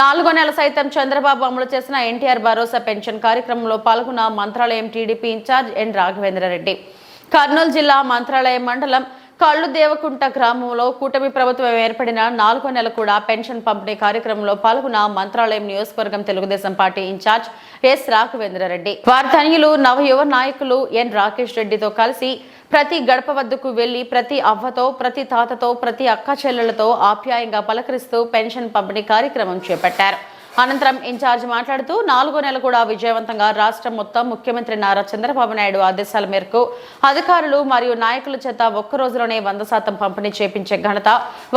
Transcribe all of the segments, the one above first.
నాలుగో నెల సైతం చంద్రబాబు అమలు చేసిన ఎన్టీఆర్ భరోసా పెన్షన్ కార్యక్రమంలో పాల్గొన్న Mantralayam TDP in charge N Raghavendra Reddy. Kurnool జిల్లా మంత్రాలయం మండలం కళ్ళు దేవకుంట గ్రామంలో కూటమి ప్రభుత్వం ఏర్పడిన నాలుగో నెల కూడా పెన్షన్ పంపిణీ కార్యక్రమంలో పాల్గొన్న మంత్రాలయం నియోజకవర్గం Telugu Desam party in charge S Raghavendra Reddy. వారి ధనియులు నవయువ నాయకులు ఎన్ రాకేష్ రెడ్డితో కలిసి ప్రతి గడప వద్దకు వెళ్ళి ప్రతి అవ్వతో ప్రతి తాతతో ప్రతి అక్క చెల్లెలతో ఆప్యాయంగా పలకరిస్తూ పెన్షన్ పంపిణీ కార్యక్రమం చేపట్టారు. అనంతరం ఇన్ఛార్జ్ మాట్లాడుతూ నాలుగో నెల కూడా విజయవంతంగా రాష్ట్రం మొత్తం ముఖ్యమంత్రి నారా చంద్రబాబు నాయుడు ఆదేశాల మేరకు అధికారులు మరియు నాయకుల చేత ఒక్క రోజులోనే వంద శాతం పంపిణీ చేపించే ఘనత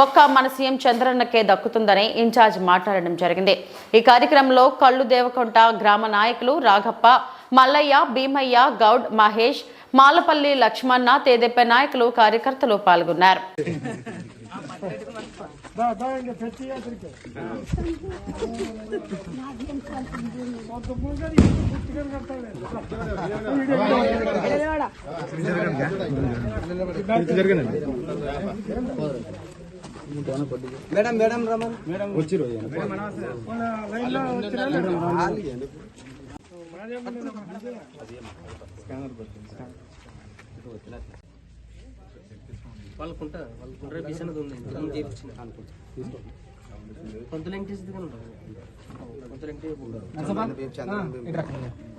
ఒక్క మన సీఎం చంద్రన్నకే దక్కుతుందని ఇన్ఛార్జ్ మాట్లాడడం జరిగింది. ఈ కార్యక్రమంలో కళ్ళు దేవకొంట గ్రామ నాయకులు రాఘప్ప మల్లయ్య భీమయ్య గౌడ్ మహేష్ మాలపల్లి లక్ష్మణ తేదెప్ప నాయకులు కార్యకర్తలు పాల్గొన్నారు. మేడం మేడం రమన్ లైన్లో వచ్చిన వాళ్ళకుంటా వాళ్ళకుంటారు బిసన్ ఉంది ఇంతకుముందు చేయించిన కొంతలు ఎంటి అన్న వచ్చింది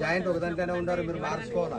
జాయింట్ ఒకదానికైనా ఉండరు మీరు మార్చుకోవాలా?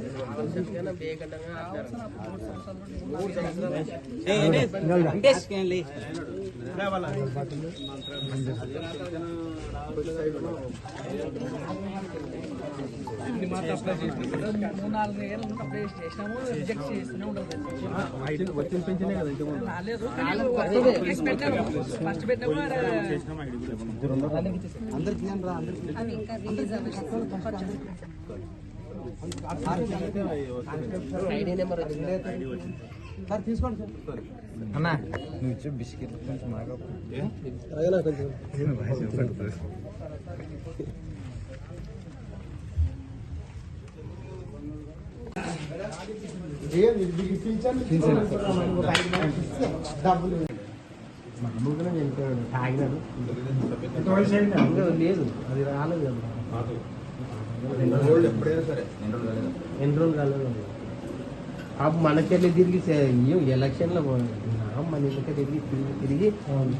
ఎంత చేస్తారు అడిగా బేగండంగా అందరికి ఇయ్యండి రా అందరికి నెంబర్ సార్ తీసుకోండి సార్ అన్నా నువ్వు ఇచ్చే బిస్కెట్ కొంచెం మాకు మామూలుగానే తాగినాడు లేదు అది రాలేదు కదా రోజులు కాలేదు. పాప మనకెళ్ళి తిరిగి ఎలక్షన్లో మన ఇంటికి తిరిగి తిరిగి తిరిగి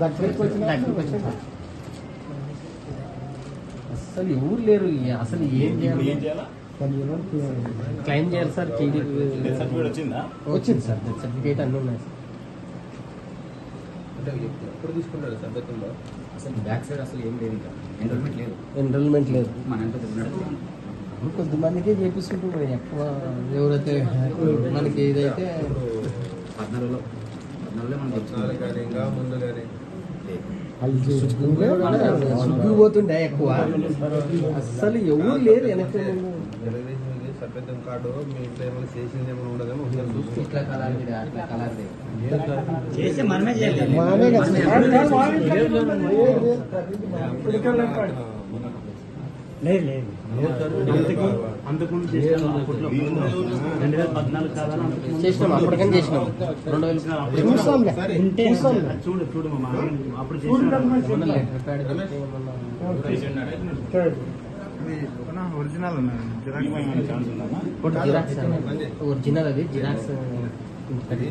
దగ్గరికి వచ్చిన. దగ్గరికి వచ్చిన. అసలు ఎవరు లేరు అసలు ఏం చేయాలి? క్లైమ్ చేయాలి? సార్ వచ్చింది? సార్ డెత్ సర్టిఫికేట్ అన్నీ ఉన్నాయి సార్. అంటే ఎప్పుడు తీసుకున్నాడు సందర్భంలో అసలు బ్యాక్ సైడ్ అసలు ఏం లేదు ఇంకా. ఎన్రోల్మెంట్ లేదు. ఎన్రోల్మెంట్ లేదు. మన ఇంట్లో తిన్నాడు కొద్దిమందికే చేపిస్తుంటారు ఎక్కువ ఎవరైతే మనకి ఏదైతే పద్నాలుగులో పద్నాలుగులో మనం పద్నాలుగు కానీ ఇంకా ముందు పోతుండే ఎక్కువ. అస్సలు ఎవరు లేరు ఇది సభ్యత్వం కార్డు మీ ఇంట్లో ఏమైనా చేసింది ఏమైనా చూసుకో ఇట్లా చేసినాం అప్పటికని చేసినాం. రెండు వేలు. చూడు చూడు జిరాక్స్ అన్న. ఒరిజినల్ అది జిరాక్స్ అది